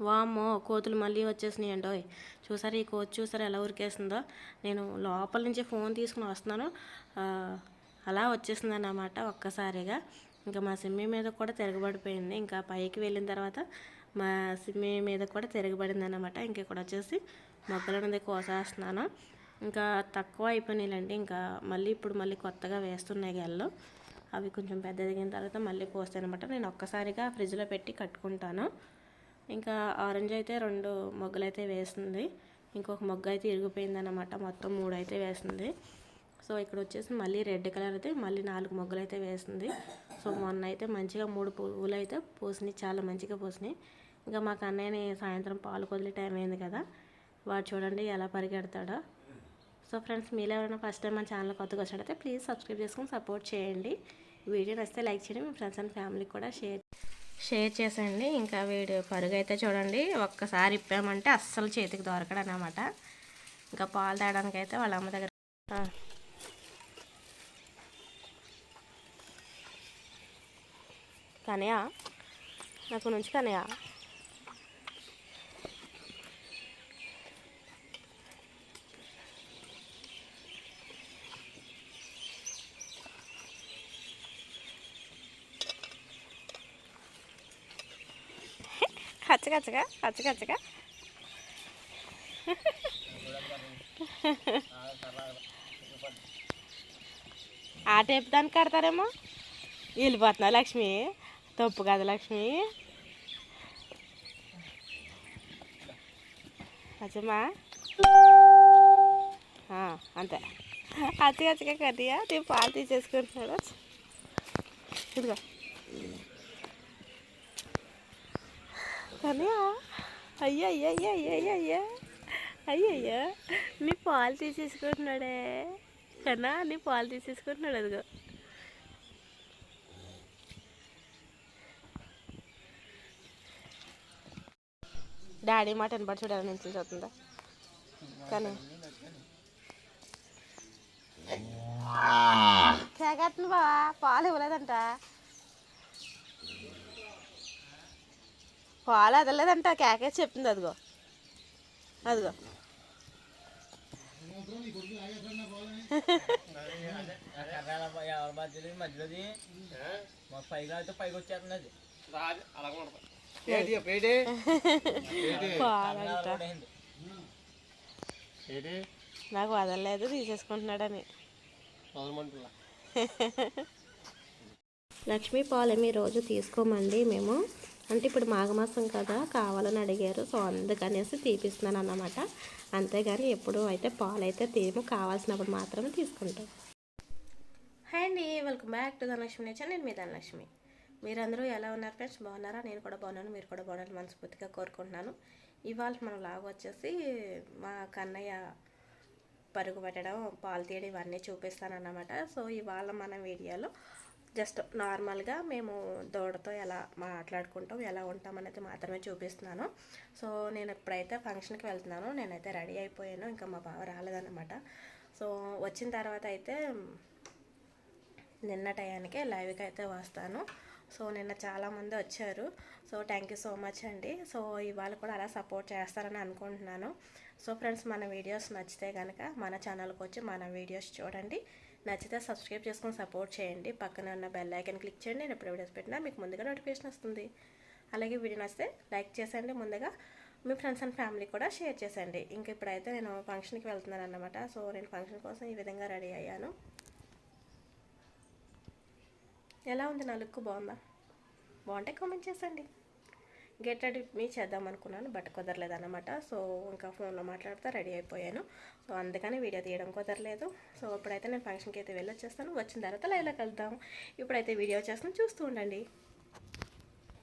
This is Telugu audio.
వామ్మో కోతులు మళ్ళీ వచ్చేసినాయి అండి చూసారు ఈ కోతి చూసారు ఎలా ఉరికేస్తుందో? నేను లోపల నుంచి ఫోన్ తీసుకుని వస్తున్నాను. అలా వచ్చేసింది అన్నమాట ఒక్కసారిగా. ఇంకా మా సిమ్మి మీద కూడా తిరగబడిపోయింది. ఇంకా పైకి వెళ్ళిన తర్వాత మా సిమ్మి మీద కూడా తిరగబడింది అనమాట ఇంక ఇక్కడ వచ్చేసి మొగ్గలన్నది కోసేస్తున్నాను. ఇంకా తక్కువ అయిపోయినాయిలండి. ఇంకా మళ్ళీ ఇప్పుడు మళ్ళీ కొత్తగా వేస్తున్నాయి గెల్లో. అవి కొంచెం పెద్ద ఎదిగిన తర్వాత మళ్ళీ పోస్తాయి అనమాట నేను ఒక్కసారిగా ఫ్రిడ్జ్లో పెట్టి కట్టుకుంటాను. ఇంకా ఆరెంజ్ అయితే రెండు మొగ్గలు అయితే వేసింది. ఇంకొక మొగ్గ అయితే ఇరిగిపోయింది అనమాట మొత్తం మూడు అయితే వేసింది. సో ఇక్కడ వచ్చేసి మళ్ళీ రెడ్ కలర్ అయితే మళ్ళీ నాలుగు మొగ్గలు అయితే వేసింది. సో మొన్న అయితే మంచిగా మూడు పువ్వులు అయితే పూసినాయి. చాలా మంచిగా పూసినాయి. ఇంకా మాకు అన్నయ్యని సాయంత్రం పాలు కొదిలే టైం అయింది కదా. వాడు చూడండి ఎలా పరిగెడతాడో. సో ఫ్రెండ్స్ మీరు ఎవరైనా ఫస్ట్ టైం మన ఛానల్ కొత్తగా వచ్చినట్టయితే ప్లీజ్ సబ్స్క్రైబ్ చేసుకొని సపోర్ట్ చేయండి. వీడియో నచ్చితే లైక్ చేయండి. మీ ఫ్రెండ్స్ అండ్ ఫ్యామిలీకి కూడా షేర్ షేర్ చేసేయండి. ఇంకా వీడు పరుగు అయితే చూడండి. ఒక్కసారి ఇప్పామంటే అస్సలు చేతికి దొరకడు అనమాట ఇంకా పాలు తాగడానికి అయితే వాళ్ళ అమ్మ దగ్గర కనయా నాకు నుంచి కనయా కచ్చ కచ్చగా కచ్చ ఆ టైపు దానికి కడతారేమో వెళ్ళిపోతున్నా లక్ష్మి తప్పు కదా లక్ష్మి అచ్చమ్మా అంతే అచ్చగా అచ్చగా కట్టియా నేను పాలు తీసేసుకుంటున్నాడు ఇదిగో తనయా అయ్యా అయ్యా అయ్యా అయ్యా అయ్యా అయ్యా అయ్యా నీ పాలు తీసేసుకుంటున్నాడే కన్నా నీ పాలు తీసేసుకుంటున్నాడు అదిగో డాడీ మాట వినపడి చూడాలని నుంచి చూస్తుందా కానీ బావా పాలు ఇవ్వలేదంట పాలు అదలేదంట కేకే చెప్తుంది అదిగో. అదిగో. అయితే నాకు వదలలేదు తీసేసుకుంటున్నాడని. లక్ష్మీ పాలెమి రోజు తీసుకోమండి మేము. అంటే ఇప్పుడు మాఘమాసం కదా కావాలని అడిగారు. సో అందుకనేసి తీపిస్తున్నాను అన్నమాట అంతేగాని ఎప్పుడు అయితే పాలు అయితే తీము కావాల్సినప్పుడు మాత్రమే తీసుకుంటాం. హాయ్ అండి welcome back to Dhanalakshmi nature. నేను మీ ధనలక్ష్మి. మీరందరూ ఎలా ఉన్నారు ఫ్రెండ్స్? బాగున్నారా? నేను కూడా బాగున్నాను మీరు కూడా బాగున్నారు మనస్ఫూర్తిగా కోరుకుంటున్నాను. ఇవాళ మనం లాగ్ వచ్చేసి మా కన్నయ్య పరుగు పెట్టడం పాలు తీయడం ఇవన్నీ చూపిస్తాను అన్నమాట సో ఇవాళ మన వీడియోలో జస్ట్ నార్మల్గా మేము దూడతో ఎలా మాట్లాడుకుంటాం ఎలా ఉంటాం అనేది మాత్రమే చూపిస్తున్నాను. సో నేను ఇప్పుడైతే ఫంక్షన్కి వెళ్తున్నాను నేనైతే రెడీ అయిపోయాను. ఇంకా మా బావ రాలేదన్నమాట. సో వచ్చిన తర్వాత అయితే నిన్న టయానికి లైవ్కి అయితే వస్తాను. సో నిన్న చాలామంది వచ్చారు. So thank you so much అండి. సో ఇవాళ కూడా అలా సపోర్ట్ చేస్తారని అనుకుంటున్నాను. సో ఫ్రెండ్స్ మన వీడియోస్ నచ్చితే కనుక మన ఛానల్కి వచ్చి మన వీడియోస్ చూడండి. నచ్చితే సబ్స్క్రైబ్ చేసుకొని సపోర్ట్ చేయండి. పక్కన ఉన్న బెల్ ఐకన్ క్లిక్ చేయండి. నేను ఎప్పుడు వీడియోస్ పెట్టినా మీకు ముందుగా నోటిఫికేషన్ వస్తుంది. అలాగే వీడియో నచ్చితే లైక్ చేసేయండి. ముందుగా మీ ఫ్రెండ్స్ అండ్ ఫ్యామిలీ కూడా షేర్ చేసేయండి. ఇంక ఇప్పుడైతే నేను ఫంక్షన్కి వెళ్తున్నాను అనమాట సో నేను ఫంక్షన్ కోసం ఈ విధంగా రెడీ అయ్యాను. ఎలా ఉంది నా లుక్ బాగుందా? బాగుంటే కామెంట్ చేసండి గెట్ రెడీ మీ చేద్దాం అనుకున్నాను బట్ కుదరలేదు అనమాట సో ఇంకా ఫోన్లో మాట్లాడితే రెడీ అయిపోయాను. సో అందుకని వీడియో తీయడం కుదరలేదు. సో ఇప్పుడైతే నేను ఫంక్షన్కి అయితే వెళ్ళొచ్చేస్తాను. వచ్చిన తర్వాత లైవ్లోకి కలుద్దాం ఇప్పుడైతే వీడియో చేస్తాను చూస్తూ ఉండండి.